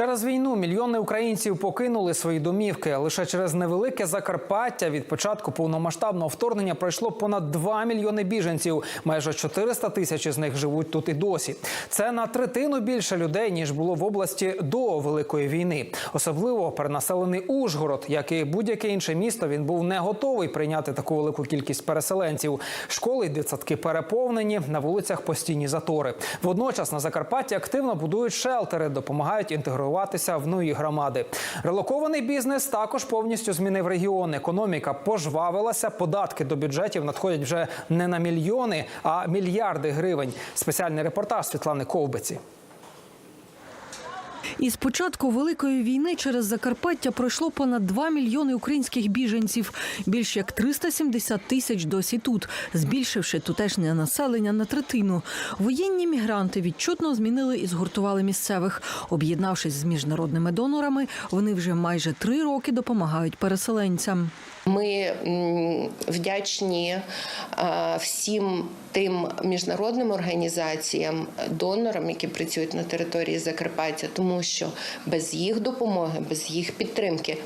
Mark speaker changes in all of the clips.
Speaker 1: Через війну мільйони українців покинули свої домівки. Лише через невелике Закарпаття від початку повномасштабного вторгнення пройшло понад 2 мільйони біженців. Майже 400 тисяч з них живуть тут і досі. Це на третину більше людей ніж було в області до великої війни. Особливо перенаселений Ужгород, як і будь-яке інше місто, він був не готовий прийняти таку велику кількість переселенців. Школи й дитсадки переповнені на вулицях постійні затори. Водночас на Закарпатті активно будують шелтери, допомагають інтегруватися в нові громади. Релокований бізнес також повністю змінив регіон. Економіка пожвавилася. Податки до бюджетів надходять вже не на мільйони, а мільярди гривень. Спеціальний репортаж Світлани Ковбиці.
Speaker 2: Із початку великої війни через Закарпаття пройшло понад 2 мільйони українських біженців. Більш як 370 тисяч досі тут, збільшивши тутешнє населення на третину. Воєнні мігранти відчутно змінили і згуртували місцевих. Об'єднавшись з міжнародними донорами, вони вже майже три роки допомагають переселенцям.
Speaker 3: Ми вдячні всім тим міжнародним організаціям, донорам, які працюють на території Закарпаття, тому що без їх допомоги, без їх підтримки.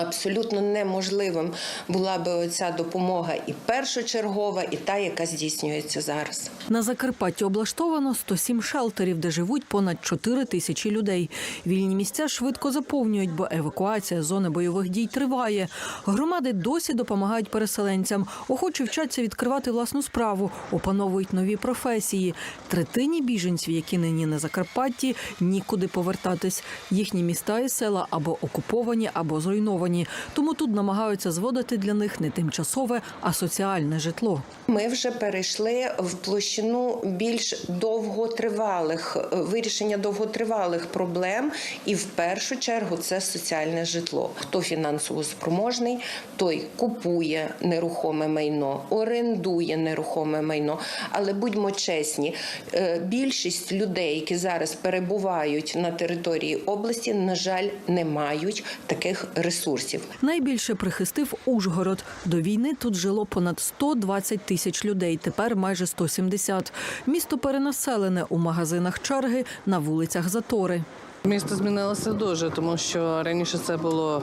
Speaker 3: Абсолютно неможливим була би оця допомога і першочергова, і та, яка здійснюється зараз.
Speaker 2: На Закарпатті облаштовано 107 шелтерів, де живуть понад 4 тисячі людей. Вільні місця швидко заповнюють, бо евакуація зони бойових дій триває. Громади досі допомагають переселенцям. Охочі вчаться відкривати власну справу, опановують нові професії. Третині біженців, які нині на Закарпатті, нікуди повертатись. Їхні міста і села або окуповані, або зруйновані. Тому тут намагаються зводити для них не тимчасове, а соціальне житло.
Speaker 3: Ми вже перейшли в площину більш довготривалих е, вирішення довготривалих проблем, і в першу чергу це соціальне житло. Хто фінансово спроможний, той купує нерухоме майно, орендує нерухоме майно. Але будьмо чесні, е, більшість людей, які зараз перебувають на території області, на жаль, не мають таких ресурсів.
Speaker 2: Найбільше прихистив Ужгород. До війни тут жило понад 120 тисяч людей. Тепер майже 170. Місто перенаселене у магазинах черги, на вулицях затори.
Speaker 4: Місто змінилося дуже, тому що раніше це було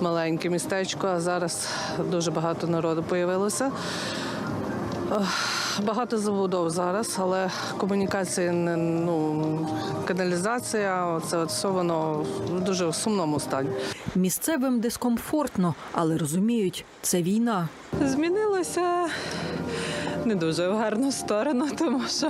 Speaker 4: маленьке містечко, а зараз дуже багато народу появилося. Багато забудов зараз, але комунікації не ну каналізація, це от все воно в дуже сумному стані.
Speaker 2: Місцевим дискомфортно, але розуміють, це війна.
Speaker 5: Змінилося не дуже в гарну сторону, тому що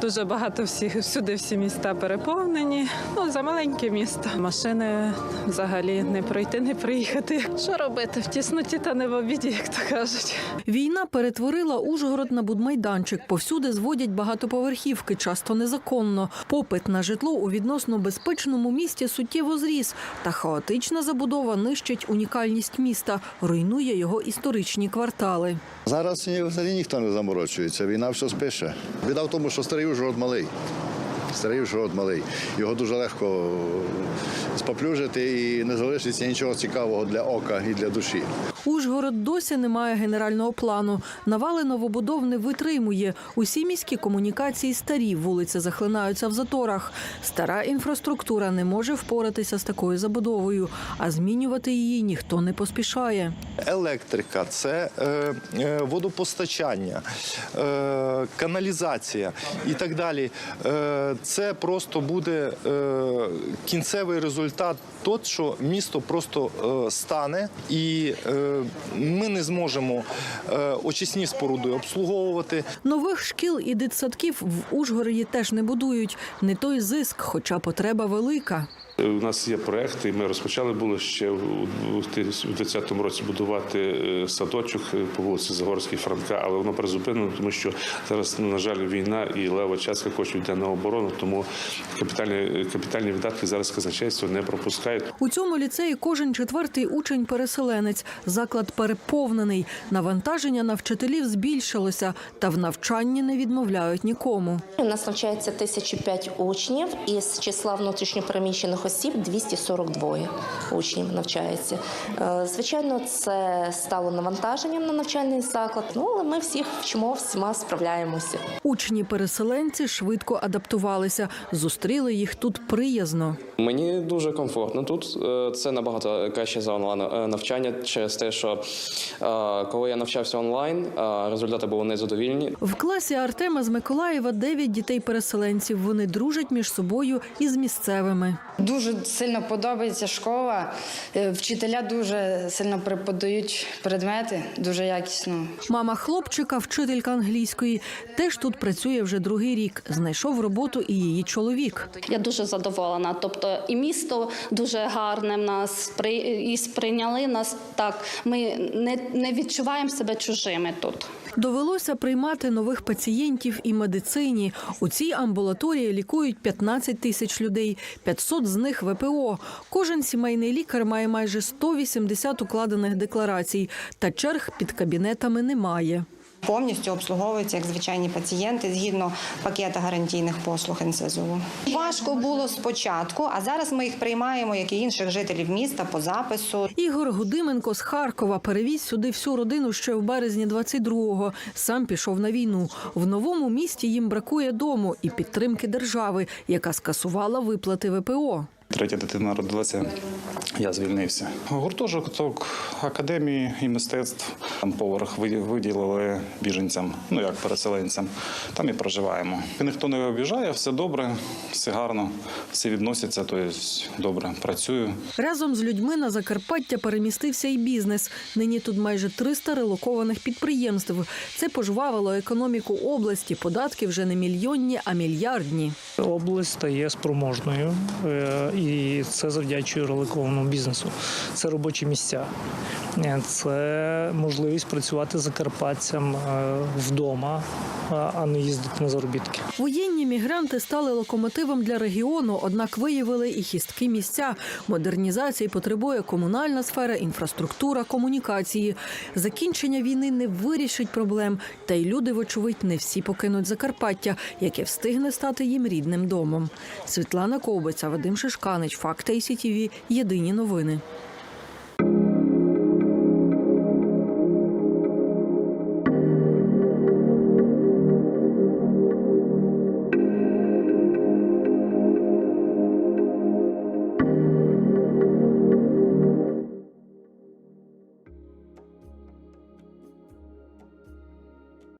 Speaker 5: дуже багато всіх всюди всі міста переповнені. Ну за маленьке місто. Машини взагалі не пройти, не приїхати. Що робити? В тісноті та не в обіді, як то кажуть.
Speaker 2: Війна перетворила Ужгород на будмайданчик. Повсюди зводять багатоповерхівки, часто незаконно. Попит на житло у відносно безпечному місті суттєво зріс. Та хаотична забудова нищить унікальність міста, руйнує його історичні квартали.
Speaker 6: Зараз ні- взагалі ніхто не заморочується. Війна все спише. Біда в тому, що старий Ужгород малий. Старий Ужгород малий. Його дуже легко споплюжити і не залишиться нічого цікавого для ока і для душі.
Speaker 2: Ужгород досі не має генерального плану. Навали новобудов не витримує. Усі міські комунікації старі, вулиці захлинаються в заторах. Стара інфраструктура не може впоратися з такою забудовою, а змінювати її ніхто не поспішає.
Speaker 7: електрика, це е, е, водопостачання, е, каналізація і так далі. Е, це просто буде е, кінцевий результат тот, що місто просто е, стане, і е, ми не зможемо е, очисні споруди обслуговувати.
Speaker 2: Нових шкіл і дитсадків в Ужгороді теж не будують. Не той зиск, хоча потреба велика.
Speaker 8: У нас є проекти, і ми розпочали було ще у 2020 році будувати е, садочок е, по вулиці Загорській Франка, але воно призупинено, тому що зараз, на жаль, війна і лева частка коштів йде на оборону, тому капітальні капітальні видатки зараз казначейство не пропускає.
Speaker 2: У цьому ліцеї кожен четвертий учень переселенець. Заклад переповнений. Навантаження на вчителів збільшилося, та в навчанні не відмовляють нікому.
Speaker 9: У нас навчається 1005 учнів, із числа внутрішньопереміщених осіб 242 учнів навчається. Е, Звичайно, це стало навантаженням на навчальний заклад. Ну але ми всіх вчимо, всіма справляємося.
Speaker 2: Учні-переселенці швидко адаптувалися, зустріли їх тут приязно.
Speaker 10: Мені дуже комфортно тут. Е, Це набагато краще за онлайн е, навчання через те, що е, коли я навчався онлайн, результати були незадовільні.
Speaker 2: В класі Артема з Миколаєва дев'ять дітей-переселенців. Вони дружать між собою і з місцевими.
Speaker 11: Дуже сильно подобається школа. Вчителя дуже сильно преподають предмети, дуже якісно.
Speaker 2: Мама хлопчика, вчителька англійської, теж тут працює вже другий рік. Знайшов роботу і її чоловік.
Speaker 12: Я дуже задоволена. Тобто, і місто дуже гарне в нас і сприйняли нас так. Ми не, не відчуваємо себе чужими тут.
Speaker 2: Довелося приймати нових пацієнтів і медицині. У цій амбулаторії лікують 15 тисяч людей, 500 з них ВПО. Кожен сімейний лікар має майже 180 укладених декларацій, та черг під кабінетами немає.
Speaker 13: Повністю обслуговуються як звичайні пацієнти згідно пакета гарантійних послуг НСЗУ. Важко було спочатку, а зараз ми їх приймаємо, як і інших жителів міста по запису.
Speaker 2: Ігор Гудименко з Харкова перевіз сюди всю родину ще в березні 22-го. Сам пішов на війну. В новому місті їм бракує дому і підтримки держави, яка скасувала виплати ВПО.
Speaker 14: Третя дитина родилася, я звільнився. Гуртожиток академії і мистецтв. Там поверх виділили біженцям, ну як переселенцям. Там і проживаємо. І ніхто не обіжає, все добре, все гарно, всі відносяться, тобто добре працюю.
Speaker 2: Разом з людьми на Закарпаття перемістився і бізнес. Нині тут майже 300 релокованих підприємств. Це пожвавило економіку області. Податки вже не мільйонні, а мільярдні.
Speaker 15: Область стає спроможною, е, і це завдячує релокованому бізнесу. Це робочі місця, Е, це можливість працювати закарпатцям е, вдома, а- не їздити на заробітки.
Speaker 2: Воєнні мігранти стали локомотивом для регіону, однак виявили і хісткі місця. Модернізації потребує комунальна сфера, інфраструктура, комунікації. Закінчення війни не вирішить проблем, та й люди, вочевидь, не всі покинуть Закарпаття, яке встигне стати їм рідним домом. Світлана Ковбиця, Вадим Шишканич, Факти СІТІВІ. Єдині новини.